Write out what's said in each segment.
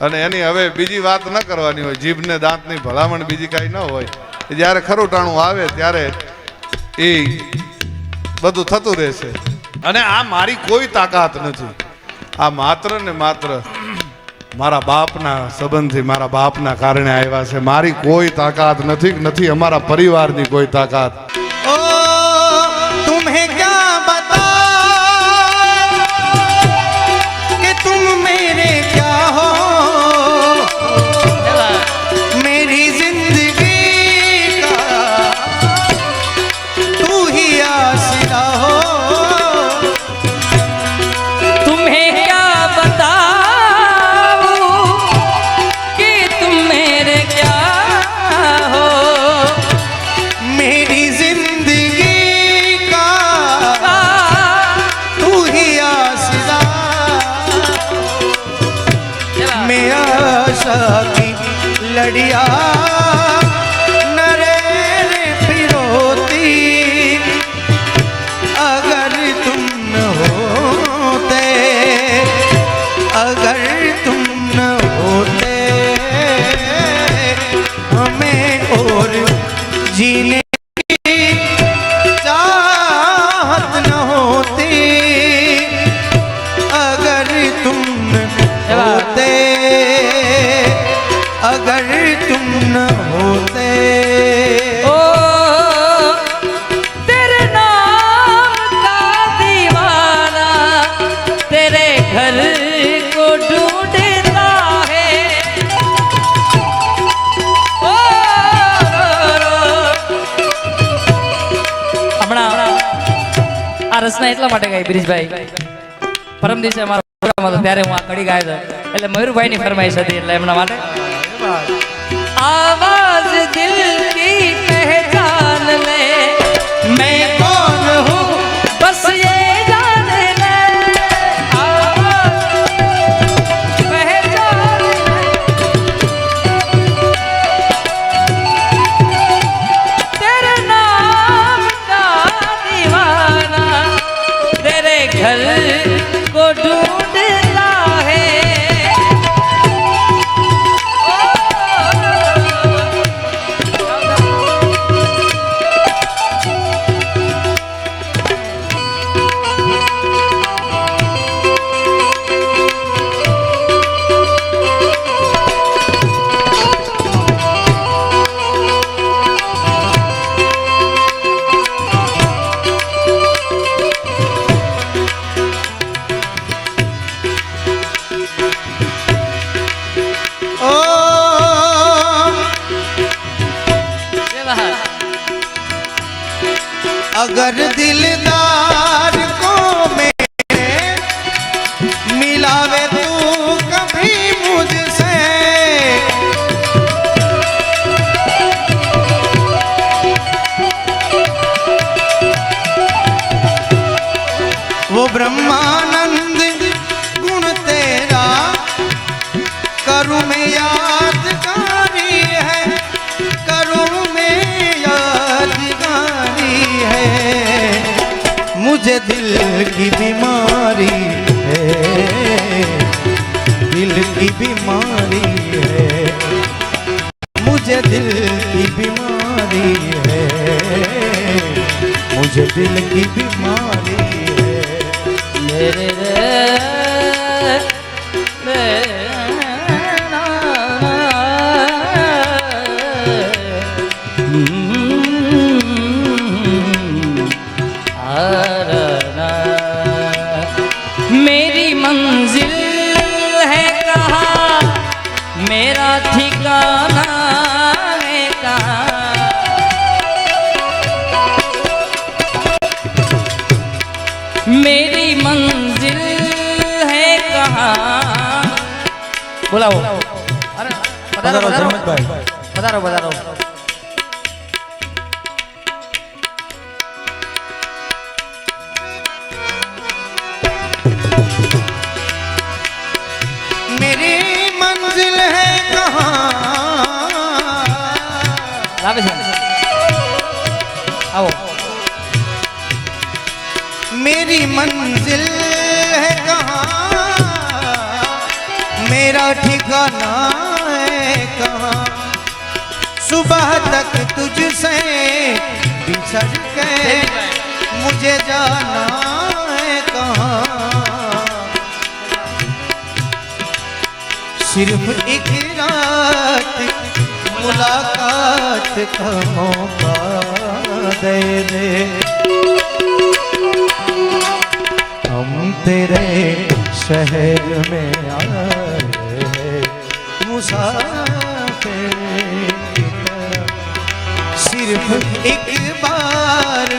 અને એની હવે બીજી વાત ન કરવાની હોય. જીભને દાંતની ભલામણ બીજી કાંઈ ન હોય. જ્યારે ખરું ટાણું આવે ત્યારે એ બધું થતું રહેશે. અને આ મારી કોઈ તાકાત નથી. આ માત્ર ને માત્ર મારા બાપના સંબંધથી મારા બાપના કારણે આવ્યા છે. મારી કોઈ તાકાત નથી નથી અમારા પરિવારની કોઈ તાકાત. એટલા માટે ગાય બ્રિજભાઈ. પરમ દિવસે અમારા પ્રોગ્રામ ત્યારે હું આ કડી ગાયો એટલે મયુરભાઈ ની ફરમાઈશ હતી એટલે એમના માટે. આવા मुझे दिल की बीमारी है मुझे दिल की बीमारी है मेरे बोला बधारो मेरी मंजिल है कहाँ? मेरी मंजिल मेरा ठिकाना है कहाँ सुबह तक तुझसे बिछड़ के मुझे जाना है कहाँ सिर्फ एक रात मुलाकात का मौका दे दे हम तेरे शहर में आए हैं मुसाफिर की तरह सिर्फ एक बार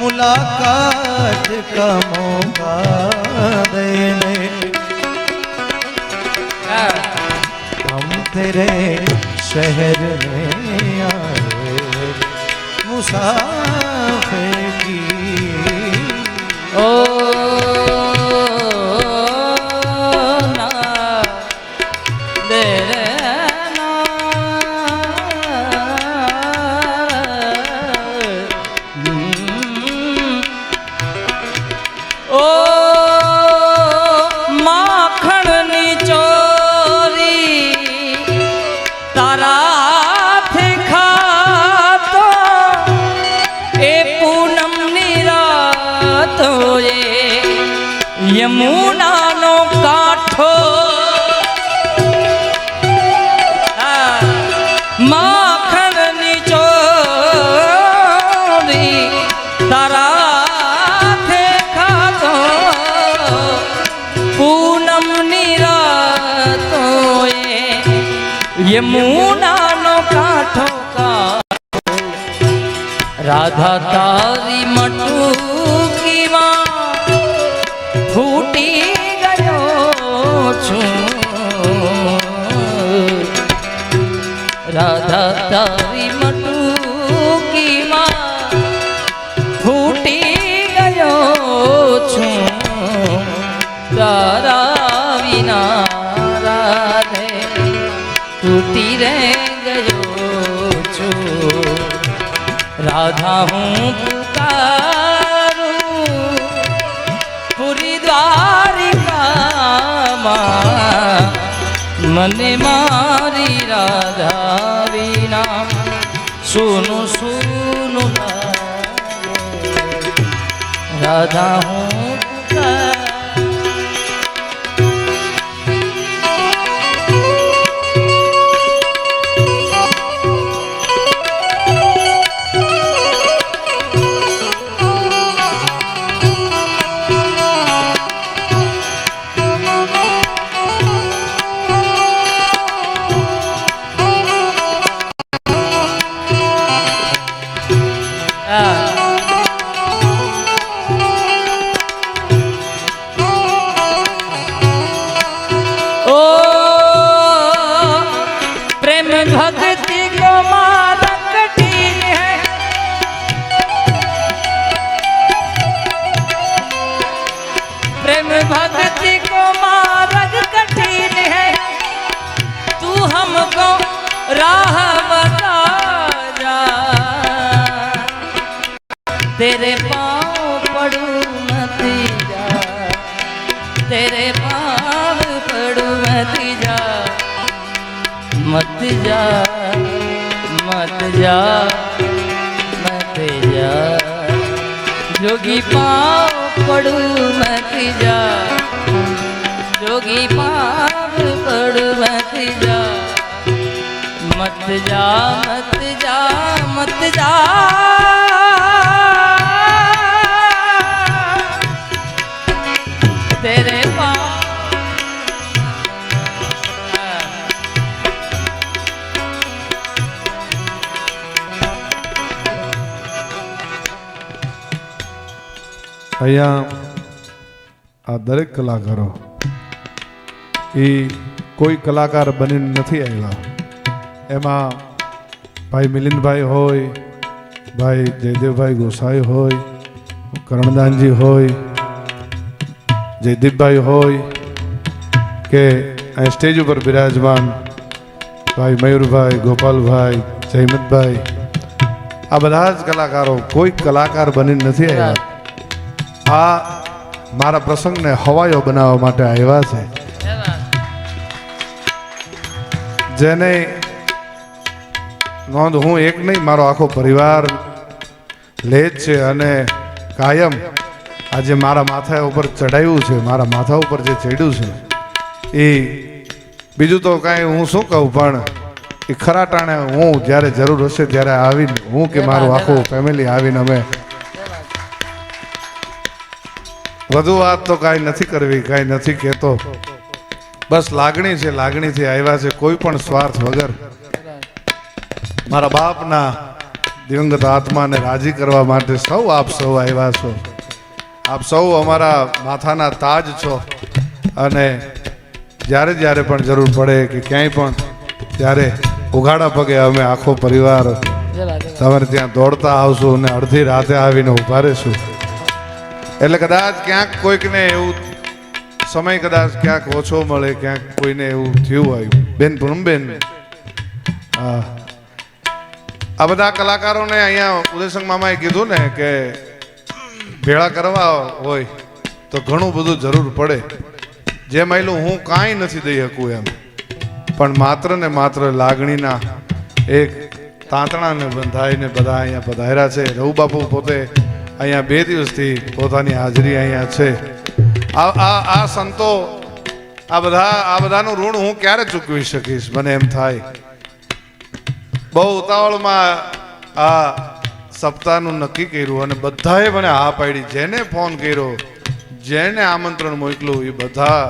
मुलाकात का मौका देने हम तेरे शहर में आए मुसाफिर યમુનાનો કાંઠો રાધા તારી મટુકીમાં ફૂટી ગયો છું. રાધા તારી મટુકીમાં ફૂટી ગયો છું. તારા તૂટી રે ગયો છું રાધા હું પુકારું પુરી દ્વારિકામાં મને મારી રાધા વિના સોનું સોનું રાધા હું પુકારું Yeah. पाँव पड़ू मत जा तेरे पाँव पड़ू मत जा मत जा मत जा मत जा जोगी पाँव पड़ू मत जा जोगी पाँव पड़ू मत जा मत जा मत जा मत तेरे पाँव અહીંયા આ દરેક કલાકારો એ કોઈ કલાકાર બનીને નથી આવ્યા એમાં ભાઈ મિલિંદભાઈ હોય ભાઈ જયદેવભાઈ ગોસાઈ હોય કરણદાનજી હોય જયદીપભાઈ હોય કે અહીં સ્ટેજ ઉપર બિરાજમાન ભાઈ મયુરભાઈ, ગોપાલભાઈ, જયમતભાઈ, આ બધા જ કલાકારો, કોઈ કલાકાર બનીને નથી આવ્યા. આ મારા પ્રસંગને હવાયો બનાવવા માટે આવ્યા છે. જેને નોંધ હું એક નહીં, મારો આખો પરિવાર લે છે અને કાયમ આજે મારા માથા ઉપર ચડાયું છે મારા માથા ઉપર જે ચડ્યું છે એ બીજું તો કાંઈ હું શું કહું પણ એ ખરા ટાણે હું જ્યારે જરૂર હશે ત્યારે આવીને હું કે મારું આખું ફેમિલી આવીને અમે વધુ વાત તો કાંઈ નથી કરવી કાંઈ નથી કહેતો. બસ લાગણી છે લાગણીથી આવ્યા છે કોઈ પણ સ્વાર્થ વગર. મારા બાપના દિવંગત આત્માને રાજી કરવા માટે સૌ આપ સૌ આવ્યા છો. આપ સૌ અમારા માથાના તાજ છો અને જ્યારે જ્યારે પણ જરૂર પડે કે ક્યાંય પણ, ત્યારે ઉઘાડા પગે અમે આખો પરિવાર તમારે ત્યાં દોડતા આવશું અને અડધી રાતે આવીને ઊભા રહીશું. એટલે કદાચ ક્યાંક કોઈકને એવું સમય કદાચ ક્યાંક ઓછો મળે, ક્યાંક કોઈને એવું થયું હોય. બેન, પૂનમબેન આ બધા કલાકારોને અહીંયા ઉદયસંગ મામાએ કીધું ને કે ભેળા કરવા હોય તો ઘણું બધું જરૂર પડે. જે માયલું હું કાંઈ નથી દઈ શકું એમ. પણ માત્ર ને માત્ર લાગણીના એક તાંતણાને બંધાઈને બધા અહીંયા પધાર્યા છે. રઘુ બાપુ પોતે અહીંયા બે દિવસથી પોતાની હાજરી અહીંયા છે. આ આ આ સંતો, આ બધા, આ બધાનું ઋણ હું ક્યારે ચૂકવી શકીશ? મને એમ થાય. બહુ ઉતાવળમાં આ સપ્તાહનું નક્કી કર્યું અને બધાએ મને હા પાડી. જેને ફોન કર્યો, જેને આમંત્રણ મોકલ્યું એ બધા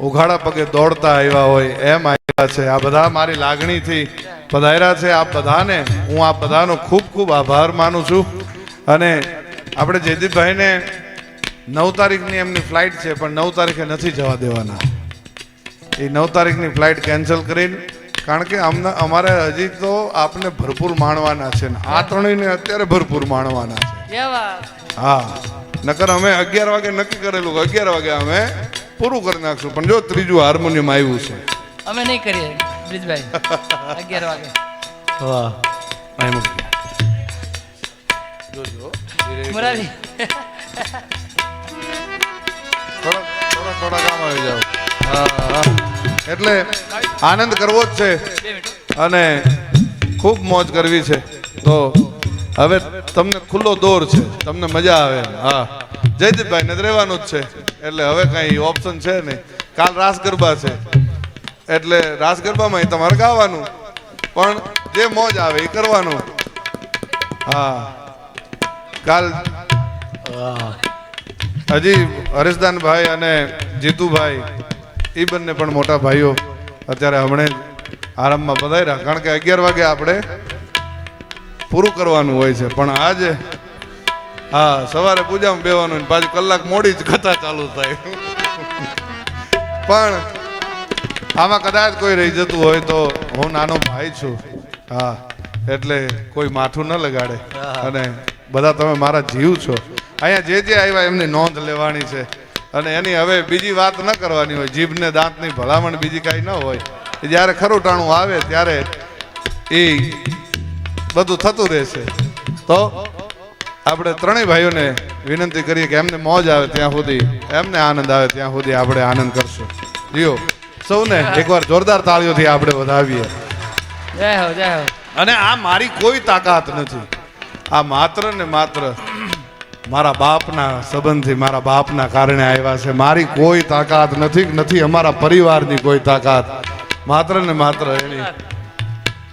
ઉઘાડા પગે દોડતા આવ્યા હોય, એમ આવ્યા છે. આ બધા મારી લાગણીથી પધાર્યા છે. આ બધાને હું આ બધાનો ખૂબ ખૂબ આભાર માનું છું. અને આપણે જયદીપભાઈને નવ તારીખની એમની ફ્લાઇટ છે, પણ નવ તારીખે નથી જવા દેવાના. એ નવ તારીખની ફ્લાઇટ કેન્સલ કરીને કારણ કે અમને અમારે હજી તો આપને ભરપૂર માણવાના છે ને આ ત્રણેયને અત્યારે ભરપૂર માણવાના છે. હા. નકર અમે અગિયાર વાગે નક્કી કરેલું કે અગિયાર વાગે અમે પૂરું કરી નાખશું. પણ જો ત્રીજું હાર્મોનિયમ આવ્યું છે. અમે નહીં કરીએ બ્રિજભાઈ. અગિયાર વાગે. વાહ. મુરારી. થોડા થોડા થોડા કામ આવી જાવ હા હા. એટલે આનંદ કરવો જ છે અને ખૂબ મોજ કરવી છે. તો હવે તમને ખુલ્લો દોર છે. તમને મજા આવે હા. જયદીપભાઈ ને જ રહેવાનું જ છે. એટલે હવે કાંઈ ઓપ્શન છે નહીં. કાલ રાસ ગરબા છે. એટલે રાસ ગરબામાં તમારે ગાવાનું. પણ જે મોજ આવે એ કરવાનું. હા. કાલ હજી હરેશદાનભાઈ અને જીતુભાઈ એ બંને પણ મોટા ભાઈઓ અત્યારે હમણે આરામમાં પધાર્યા. કારણ કે અગિયાર વાગે આપણે પૂરું કરવાનું હોય છે. પણ આજે હા સવારે પૂજામાં બેવાનું પાછું કલાક મોડી જ કથા ચાલુ થાય. પણ આમાં કદાચ કોઈ રહી જતું હોય તો હું નાનો ભાઈ છું. હા એટલે કોઈ માથું ન લગાડે. અને બધા તમે મારા જીવ છો. અહીંયા જે જે આવ્યા એમની નોંધ લેવાની છે. અને એની હવે બીજી વાત ન કરવાની હોય. જીભને દાંતની ભલામણ બીજી કાંઈ ન હોય. જ્યારે ખરું ટાણું આવે ત્યારે એ બધું થતું રહેશે. તો આપણે ત્રણેય ભાઈઓને વિનંતી કરીએ કે એમને મોજ આવે ત્યાં સુધી એમને આનંદ આવે ત્યાં સુધી આપણે આનંદ કરશું. જીઓ સૌને એકવાર જોરદાર તાળીઓથી આપણે વધાવીએ. જય હો જય હો. અને આ મારી કોઈ તાકાત નથી. આ માત્ર ને માત્ર મારા બાપના સંબંધથી મારા બાપના કારણે આવ્યા છે. મારી કોઈ તાકાત નથી નથી અમારા પરિવારની કોઈ તાકાત. માત્ર ને માત્ર એની.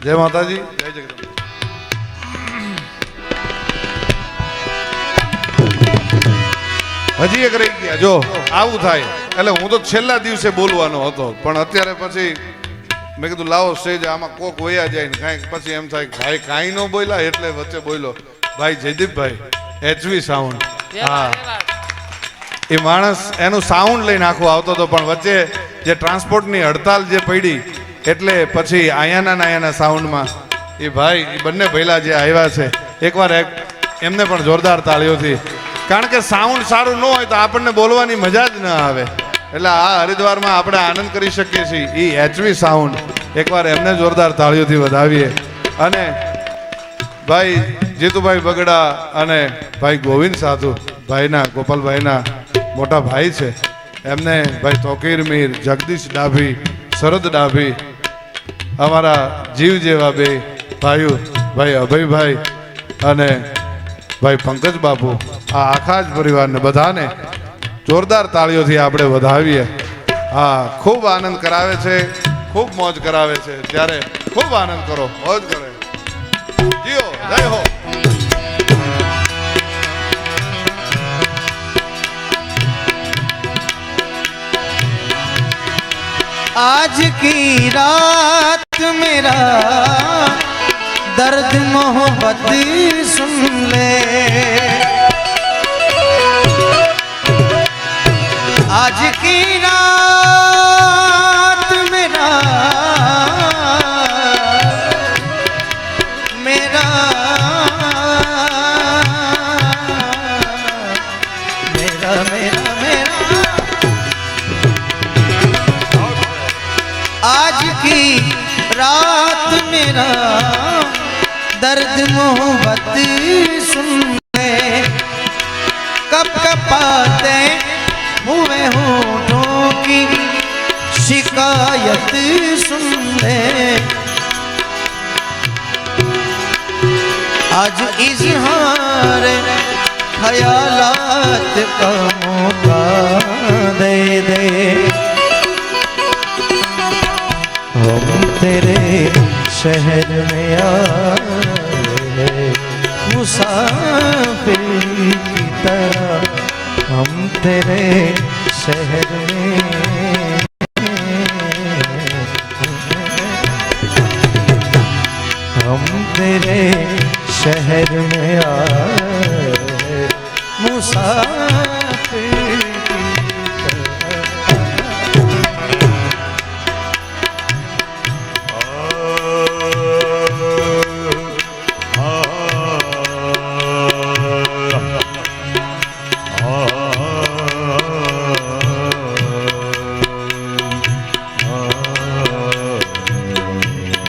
જય માતાજી. જય હજી એક રહી ગયા. જો, આવું થાય. એટલે હું તો છેલ્લા દિવસે બોલવાનો હતો. પણ અત્યારે પછી મેં કીધું, લાવો સ્ટેજ, આમાં કોક વયા જાય ને કાંઈક. પછી એમ થાય ભાઈ કાંઈ ન બોલ્યા. એટલે વચ્ચે બોલ્યો, ભાઈ જયદીપભાઈ એચવી સાઉન્ડ હા. એ માણસ એનું સાઉન્ડ લઈને આખું આવતો હતો પણ વચ્ચે જે ટ્રાન્સપોર્ટની હડતાલ જે પડી એટલે પછી આયાના નાયાના સાઉન્ડમાં એ ભાઈ એ બંને ભૈલા જે આવ્યા છે એકવાર એમને પણ જોરદાર તાળીઓથી કારણ કે સાઉન્ડ સારું ન હોય તો આપણને બોલવાની મજા જ ન આવે. એટલે આ હરિદ્વારમાં આપણે આનંદ કરી શકીએ છીએ. એ એચવી સાઉન્ડ એકવાર એમને જોરદાર તાળીઓથી વધાવીએ. અને ભાઈ જીતુભાઈ બગડા અને ભાઈ ગોવિંદ સાધુ, ભાઈના, ગોપાલભાઈના મોટા ભાઈ છે. એમને ભાઈ તોકીર મીર, જગદીશ ડાભી, શરદ ડાભી, અમારા જીવ જેવા બે ભાઈઓ, ભાઈ અભયભાઈ અને ભાઈ પંકજ બાપુ, આ આખા જ પરિવારને બધાને જોરદાર તાળીઓથી આપણે વધાવીએ. હા ખૂબ આનંદ કરાવે છે, ખૂબ મોજ કરાવે છે. ત્યારે ખૂબ આનંદ કરો, મોજ કરે. जय हो आज की रात मेरा दर्द मोहब्बत सुन ले। आज की रात मोहब्बत सुन ले कब कपाते हुए होठों की शिकायत सुन ले आज इजहार ख्यालात का मौका दे दे हम तेरे शहर में आए मुसाफिर की तरह हम तेरे शहर में हम तेरे शहर में आए मुसाफिर